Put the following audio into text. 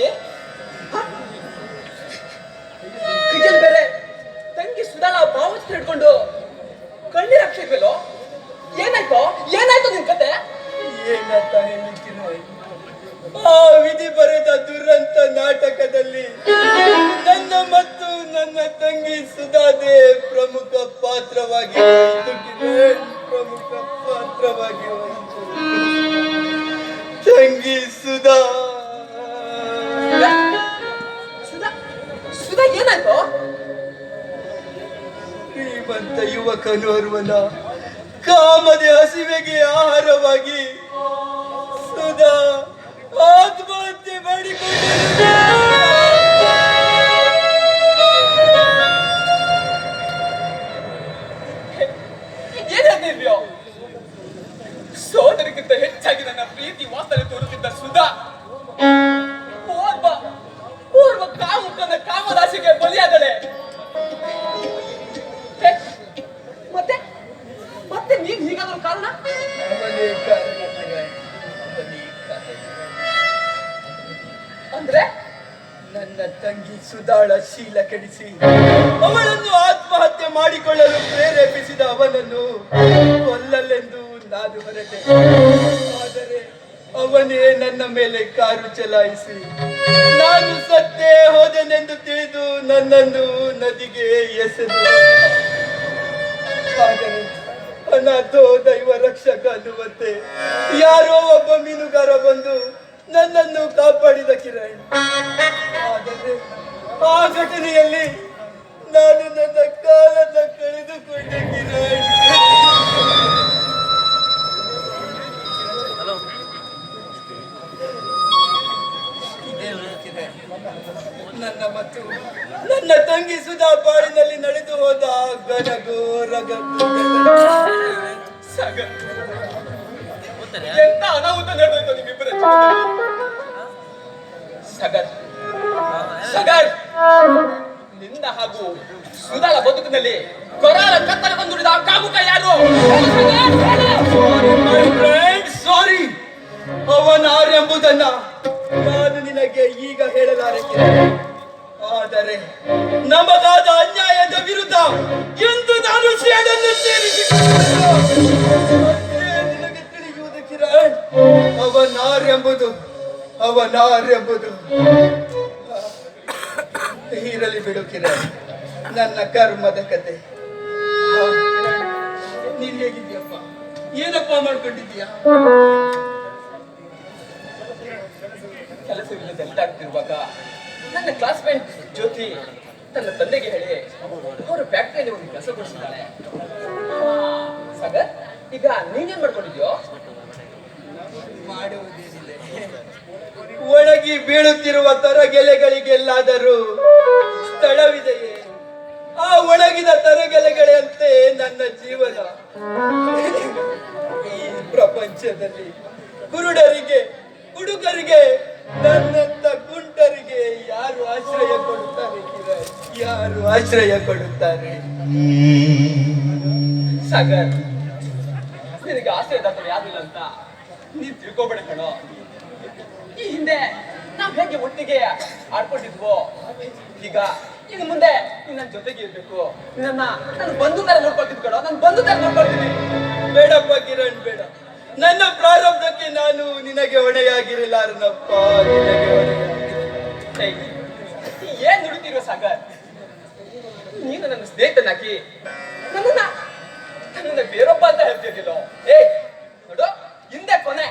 ಸ್ಥಿತಿ ಕ್ರಿಕೆಟ್ ಬೇರೆ ತಂಗಿ ಸುಧಾಲ ಭಾವಚಿತ್ರ ಹಿಡ್ಕೊಂಡು ಕಣ್ಣೀರ್ ಹಾಕ್ಸಿದ್ವಲ್ಲೋ? ಏನಾಯ್ತು? ಏನಾಯ್ತು ನಿನ್ ಕತೆ? ಏನಂತ ಆ ವಿಧಿ ಬರೆದ ದುರಂತ ನಾಟಕದಲ್ಲಿ ನನ್ನ ಮತ್ತು ನನ್ನ ತಂಗಿ ಸುಧಾದೆ ಪ್ರಮುಖ ಪಾತ್ರವಾಗಿ. ಪ್ರಮುಖ ಪಾತ್ರವಾಗಿ ಶ್ರೀಮಂತ ಯುವಕನೋರ್ವನ ಕಾಮದ ಹಸಿವೆಗೆ ಆಹಾರವಾಗಿ. ಸುಧಾ ಅಂದ್ರೆ? ನನ್ನ ತಂಗಿ ಸುಧಾಳ ಶೀಲ ಕೆಡಿಸಿ ಅವಳನ್ನು ಆತ್ಮಹತ್ಯೆ ಮಾಡಿಕೊಳ್ಳಲು ಪ್ರೇರೇಪಿಸಿದ ಅವನನ್ನು ಕೊಲ್ಲಲೆಂದು ನಾನು ಹೊರಟೆ ಆದರೆ ಅವನೇ ನನ್ನ ಮೇಲೆ ಕಾರು ಚಲಾಯಿಸಿ, ನಾನು ಸತ್ತೇ ಹೋದೆನೆಂದು ತಿಳಿದು ನನ್ನನ್ನು ನದಿಗೆ ಎಸೆದು. ಆದರೆ ಅನಾಥೋ ದೈವ ರಕ್ಷಕ ಅನ್ನುವಂತೆ ಯಾರೋ ಒಬ್ಬ ಮೀನುಗಾರ ಬಂದು ನನ್ನನ್ನು ಕಾಪಾಡಿದ ನನ್ನ ಮತ್ತು ನನ್ನ ತಂಗಿ ಸುಧಾ ಬಾಳಿನಲ್ಲಿ ನಡೆದು ಹೋದ ಘನಘೋರ ಸಗ ಎಂತ ಅನಾಹುತ ನಡೆದೋಯ್ತು ನಿಮ್ಮಿಬ್ಬರ? ಸಾಗರ್. ಸಾಗರ್. ನಿನ್ನ ಹಾಗೂ ಸುಧಾಳ ಬದುಕಿನಲ್ಲಿ ಕೊರಾಲ ಕತ್ತಲ ಬಂದು ಆ ಕಾಮುಕ ಯಾರು? ಸಾರಿ ಅವನಾರೆಂಬುದನ್ನ ನಾನು ನಿನಗೆ ಈಗ ಹೇಳಲಾರೆ. ಕಿರಣ್. ಆದರೆ ನಮಗಾದ ಅನ್ಯಾಯದ ವಿರುದ್ಧ ಎಂದು ನಾನು ಸೇಡನ್ನು ನಿನಗೆ ತಿಳಿಯುವುದು ಕಿರಣ್ ಅವನಾರೆಂಬುದು ಅವನಾರೆಂಬುದು. ಇರಲಿ ಬಿಡು ಕಿರಣ್, ನನ್ನ ಕರ್ಮದ ಕತೆ. ನೀನ್ ಹೇಗಿದ್ಯಪ್ಪ ಏನಪ್ಪ ಮಾಡ್ಕೊಂಡಿದ್ಯಾ ಕೆಲಸವಿಲ್ಲದೆ ಅಲ್ಲಾಡ್ತಿರುವಾಗ ನನ್ನ ಕ್ಲಾಸ್ಮೇಟ್ ಜ್ಯೋತಿ ತನ್ನ ತಂದೆಗೆ ಹೇಳಿ, ಅವರು ಫ್ಯಾಕ್ಟ್ರಿಯಲ್ಲಿ ಒಂದು ಕೆಲಸ ಕೊಡಿಸಿದ್ದಾಳೆ ಸಾಗರ್, ಈಗ ನೀನೇನ್ ಮಾಡ್ಕೊಂಡಿದ್ಯೋ? ಒಣಗಿ ಬೀಳುತ್ತಿರುವ ತರಗೆಲೆಗಳಿಗೆಲ್ಲಾದರೂ ಸ್ಥಳವಿದೆಯೇ? ಆ ಒಣಗಿದ ತರಗೆಲೆಗಳಂತೆ ನನ್ನ ಜೀವನ. ಈ ಪ್ರಪಂಚದಲ್ಲಿ ಕುರುಡರಿಗೆ, ಹುಡುಗರಿಗೆ ನನ್ನಂತ ಗುಂಟರಿಗೆ ಯಾರು ಆಶ್ರಯ ಕೊಡುತ್ತಾರೆ ಕಿರಣ್? ಯಾರು ಆಶ್ರಯ ಕೊಡುತ್ತಾರೆ ಸಾಗರ್, ನಿನಗೆ ಆಶ್ರಯದಾತರು ಯಾರಿಲ್ಲ ಅಂತ ನೀನ್ ತಿಳ್ಕೊಬೇಡ ಕಣೋ. ಈ ಹಿಂದೆ ನಾವ್ ಹೇಗೆ ಒಟ್ಟಿಗೆ ಆಡ್ಕೊಂಡಿದ್ವೋ, ಈಗ ಇನ್ನು ಮುಂದೆ ನಿನ್ನ ಜೊತೆಗೆ ಇರ್ಬೇಕು. ನನ್ನ ನನ್ನ ಬಂಧು ತರ ನೋಡ್ಕೊಳ್ತಿದ್ ಕಣೋ ನನ್ನ ಬಂಧು ತರ ನೋಡ್ಕೊಳ್ತೀನಿ. ಬೇಡಪ್ಪ ಕಿರಣ್, ಬೇಡ. ನನ್ನ ಪ್ರಾರಬ್ಧಕ್ಕೆ ನಾನು ನಿನಗೆ ಹೊಣೆಯಾಗಿರಲಾರನಪ್ಪ ನಿನಗೆ ಹೊಣೆಯಾಗಿರಲ್ಲ. ಏನ್ ನುಡಿತಿರೋ ಸಾಗರ್? ನೀನು ನನ್ನ ಸ್ನೇಹಿತನಾಗಿ ನನ್ನನ್ನ ನನ್ನ ಬೇರೊಬ್ಬ ಅಂತ ಹೇಳ್ತಿದ್ದಿಲ್ಲ? ಏ ನೋಡು ಹಿಂದೆ ಕೊನೆ.